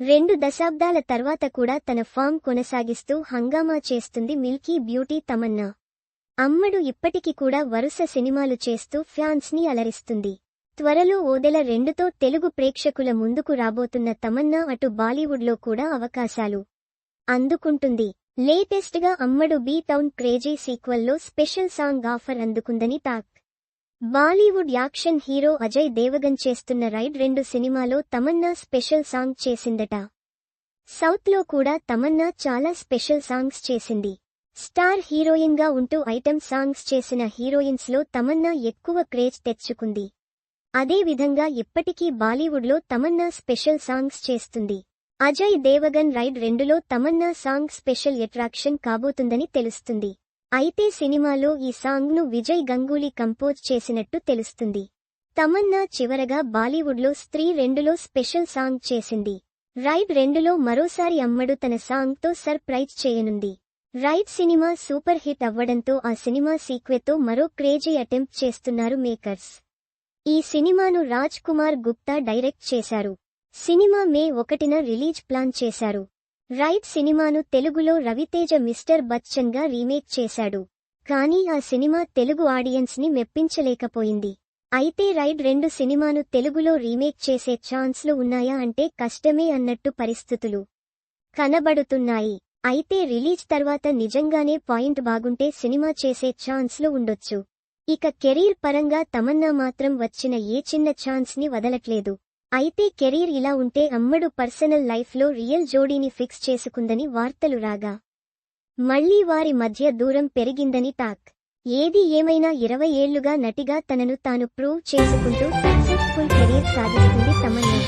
రెండు దశాబ్దాల తర్వాత కూడా తన ఫామ్ కొనసాగిస్తూ హంగామా చేస్తుంది మిల్కీ బ్యూటీ తమన్నా. అమ్మడు ఇప్పటికి కూడా వరుస సినిమాలు చేస్తూ ఫ్యాన్స్ని అలరిస్తుంది. త్వరలో ఓదెల రెండుతో తెలుగు ప్రేక్షకుల ముందుకు రాబోతున్న తమన్నా అటు బాలీవుడ్లో కూడా అవకాశాలు అందుకుంటుంది. లేటెస్ట్గా అమ్మడు బీ టౌన్ క్రేజీ సీక్వెల్లో special song offer అందుకుందని talk. Bollywood action hero Ajay Devgan చేస్తున్న రైడ్ రెండు సినిమాలో తమన్నా స్పెషల్ సాంగ్ చేసిందట. సౌత్లో కూడా తమన్నా చాలా స్పెషల్ సాంగ్స్ చేసింది. స్టార్ హీరోయిన్గా ఉంటూ ఐటెం సాంగ్స్ చేసిన హీరోయిన్స్లో తమన్నా ఎక్కువ క్రేజ్ తెచ్చుకుంది. అదే విధంగా ఇప్పటికీ బాలీవుడ్లో తమన్నా స్పెషల్ సాంగ్స్ చేస్తుంది. అజయ్ దేవగన్ రైడ్ రెండులో తమన్నా సాంగ్ స్పెషల్ అట్రాక్షన్ కాబోతుందని తెలుస్తుంది. అయితే సినిమాలో ఈ సాంగ్ను విజయ్ గంగూలీ కంపోజ్ చేసినట్టు తెలుస్తుంది. తమన్నా చివరగా బాలీవుడ్లో స్త్రీ రెండులో స్పెషల్ సాంగ్ చేసింది. రైడ్ రెండులో మరోసారి అమ్మడు తన సాంగ్తో సర్ప్రైజ్ చేయనుంది. రైడ్ సినిమా సూపర్ హిట్ అవ్వడంతో ఆ సినిమా సీక్వెతో మరో క్రేజీ అటెంప్ట్ చేస్తున్నారు మేకర్స్. ఈ సినిమాను రాజ్ కుమార్ గుప్తా డైరెక్ట్ చేశారు. సినిమా మే ఒకటిన రిలీజ్ ప్లాన్ చేశారు. రైట్ సినిమాను తెలుగులో రవితేజ మిస్టర్ బచ్చన్గా రీమేక్ చేశాడు. కానీ ఆ సినిమా తెలుగు ఆడియన్స్ని మెప్పించలేకపోయింది. అయితే రైడ్ రెండు సినిమాను తెలుగులో రీమేక్ చేసే ఛాన్స్లు ఉన్నాయా అంటే కష్టమే అన్నట్టు పరిస్థితులు కనబడుతున్నాయి. అయితే రిలీజ్ తర్వాత నిజంగానే పాయింట్ బాగుంటే సినిమా చేసే ఛాన్స్లు ఉండొచ్చు. ఇక కెరీర్ పరంగా తమన్నా మాత్రం వచ్చిన ఏ చిన్న ఛాన్స్ని వదలట్లేదు. అయితే కెరీర్ ఇలా ఉంటే అమ్మడు పర్సనల్ లైఫ్లో రియల్ జోడీని ఫిక్స్ చేసుకుందని వార్తలు రాగా. మళ్ళీ వారి మధ్య దూరం పెరిగిందని టాక్. ఏది ఏమైనా ఇరవై ఏళ్ళుగా నటిగా తనను తాను ప్రూవ్ చేసుకుంటూ సక్సెస్ఫుల్ కెరీర్ సాగిస్తుంది తమన్నా.